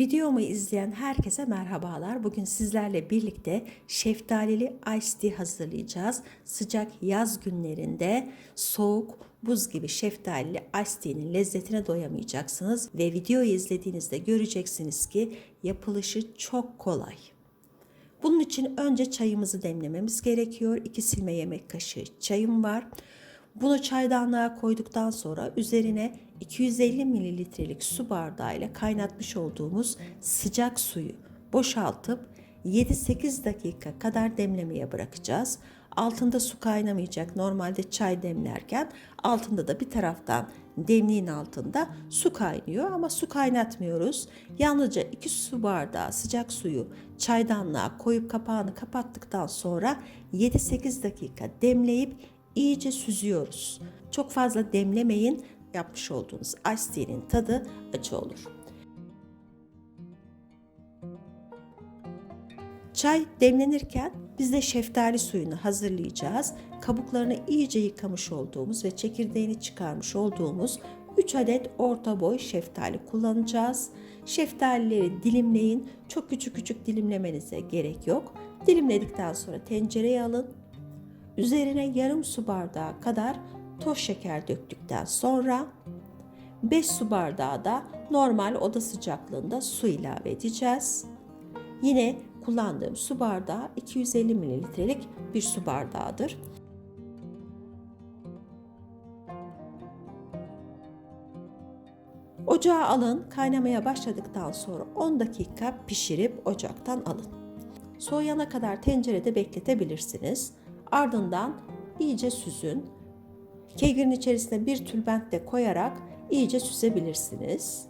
Videomu izleyen herkese merhabalar. Bugün sizlerle birlikte şeftalili iced tea hazırlayacağız. Sıcak yaz günlerinde soğuk buz gibi şeftalili iced tea'nin lezzetine doyamayacaksınız ve videoyu izlediğinizde göreceksiniz ki yapılışı çok kolay. Bunun için önce çayımızı demlememiz gerekiyor. 2 silme yemek kaşığı çayım var. Bunu çaydanlığa koyduktan sonra üzerine 250 mililitrelik su bardağı ile kaynatmış olduğumuz sıcak suyu boşaltıp 7-8 dakika kadar demlemeye bırakacağız. Altında su kaynamayacak. Normalde çay demlerken altında da bir taraftan demliğin altında su kaynıyor ama su kaynatmıyoruz. Yalnızca 2 su bardağı sıcak suyu çaydanlığa koyup kapağını kapattıktan sonra 7-8 dakika demleyip iyice süzüyoruz. Çok fazla demlemeyin. Yapmış olduğunuz tea'nin tadı acı olur. Çay demlenirken biz de şeftali suyunu hazırlayacağız. Kabuklarını iyice yıkamış olduğumuz ve çekirdeğini çıkarmış olduğumuz 3 adet orta boy şeftali kullanacağız. Şeftalileri dilimleyin. Çok küçük küçük dilimlemenize gerek yok. Dilimledikten sonra tencereye alın. Üzerine yarım su bardağı kadar toz şeker döktükten sonra 5 su bardağı da normal oda sıcaklığında su ilave edeceğiz. Yine kullandığım su bardağı 250 mililitrelik bir su bardağıdır. Ocağa alın, kaynamaya başladıktan sonra 10 dakika pişirip ocaktan alın. Soğuyana kadar tencerede bekletebilirsiniz. Ardından iyice süzün. Kegirin içerisine bir tülbent de koyarak iyice süzebilirsiniz.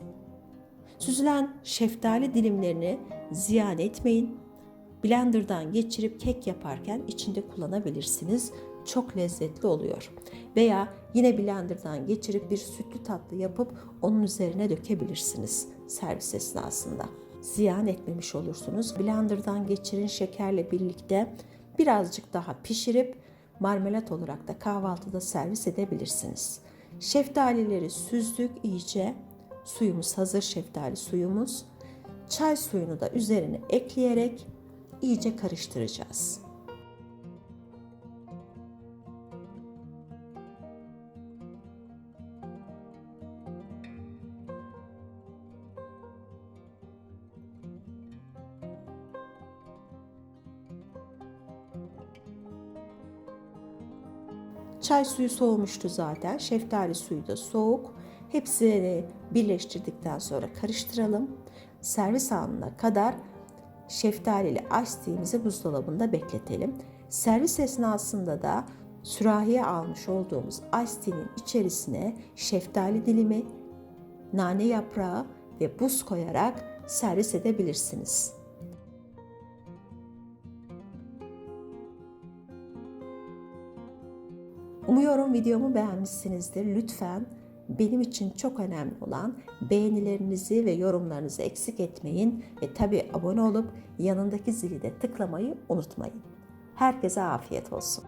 Süzülen şeftali dilimlerini ziyan etmeyin. Blenderdan geçirip kek yaparken içinde kullanabilirsiniz. Çok lezzetli oluyor. Veya yine blenderdan geçirip bir sütlü tatlı yapıp onun üzerine dökebilirsiniz servis esnasında. Ziyan etmemiş olursunuz. Blenderdan geçirin şekerle birlikte birazcık daha pişirip marmelat olarak da kahvaltıda servis edebilirsiniz. Şeftalileri süzdük iyice. Suyumuz hazır şeftali suyumuz. Çay suyunu da üzerine ekleyerek iyice karıştıracağız. Çay suyu soğumuştu zaten. Şeftali suyu da soğuk. Hepsini birleştirdikten sonra karıştıralım. Servis anına kadar şeftalili tea'mizi buzdolabında bekletelim. Servis esnasında da sürahiye almış olduğumuz iced içerisine şeftali dilimi, nane yaprağı ve buz koyarak servis edebilirsiniz. Umuyorum videomu beğenmişsinizdir. Lütfen benim için çok önemli olan beğenilerinizi ve yorumlarınızı eksik etmeyin ve tabii abone olup yanındaki zili de tıklamayı unutmayın. Herkese afiyet olsun.